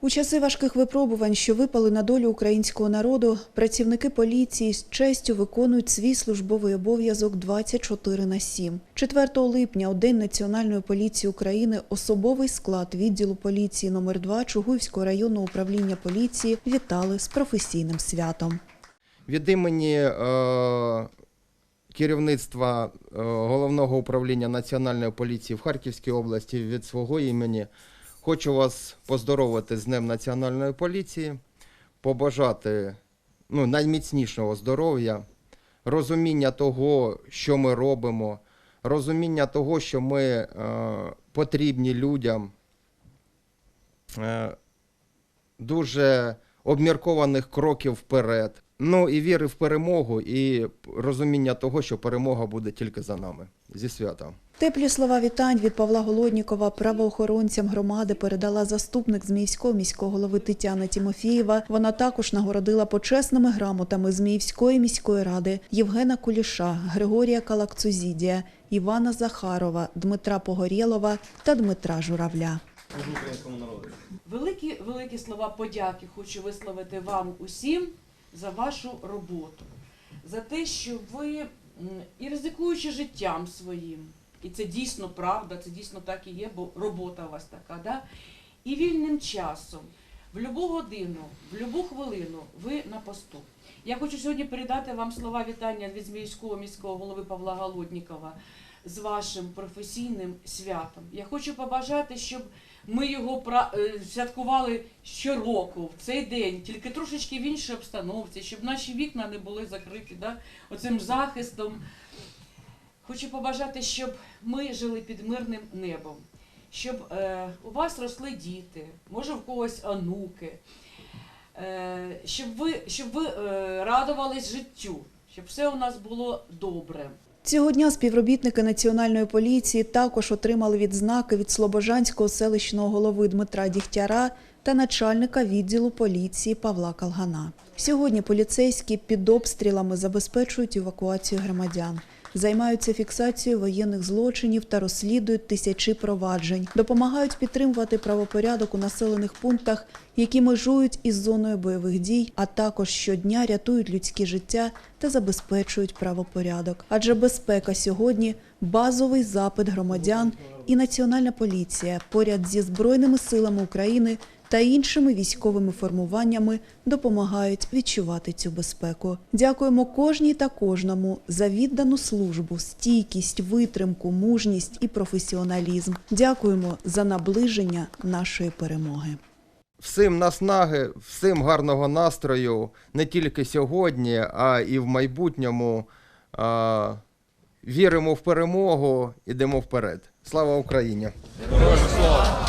У часи важких випробувань, що випали на долю українського народу, працівники поліції з честю виконують свій службовий обов'язок 24 на 7. 4 липня, у День Національної поліції України, особовий склад відділу поліції номер 2 Чугуївського районного управління поліції вітали з професійним святом. Від імені е, керівництва е, головного управління Національної поліції в Харківській області від свого імені хочу вас поздоровити з Днем Національної поліції, побажати ну, найміцнішого здоров'я, розуміння того, що ми робимо, розуміння того, що ми е, потрібні людям. Е, дуже обміркованих кроків вперед. Ну і віри в перемогу, і розуміння того, що перемога буде тільки за нами. Зі святом. Теплі слова вітань від Павла Голоднікова правоохоронцям громади передала заступник Зміївського міського голови Тетяна Тімофієва. Вона також нагородила почесними грамотами Зміївської міської ради Євгена Куліша, Григорія Калакцузідія, Івана Захарова, Дмитра Погорєлова та Дмитра Журавля. Великі великі слова подяки хочу висловити вам усім за вашу роботу, за те, що ви і ризикуючи життям своїм, і це дійсно правда, це дійсно так і є, бо робота у вас така, да? і вільним часом, в будь-яку годину, в будь-яку хвилину ви на посту. Я хочу сьогодні передати вам слова вітання від Зміївського міського голови Павла Голоднікова з вашим професійним святом. Я хочу побажати, щоб ми його пра- е, святкували щороку в цей день, тільки трошечки в іншій обстановці, щоб наші вікна не були закриті да, оцим захистом. Хочу побажати, щоб ми жили під мирним небом, щоб е, у вас росли діти, може в когось онуки, е, щоб ви, щоб ви е, радувались життю, щоб все у нас було добре. Цього дня співробітники Національної поліції також отримали відзнаки від Слобожанського селищного голови Дмитра Дігтяра та начальника відділу поліції Павла Калгана. Сьогодні поліцейські під обстрілами забезпечують евакуацію громадян. Займаються фіксацією воєнних злочинів та розслідують тисячі проваджень, допомагають підтримувати правопорядок у населених пунктах, які межують із зоною бойових дій, а також щодня рятують людські життя та забезпечують правопорядок. Адже безпека сьогодні базовий запит громадян, і Національна поліція поряд зі збройними силами України та іншими військовими формуваннями допомагають відчувати цю безпеку. Дякуємо кожній та кожному за віддану службу, стійкість, витримку, мужність і професіоналізм. Дякуємо за наближення нашої перемоги. Всім наснаги, всім гарного настрою не тільки сьогодні, а і в майбутньому. А, віримо в перемогу, ідемо вперед. Слава Україні! Героям слава!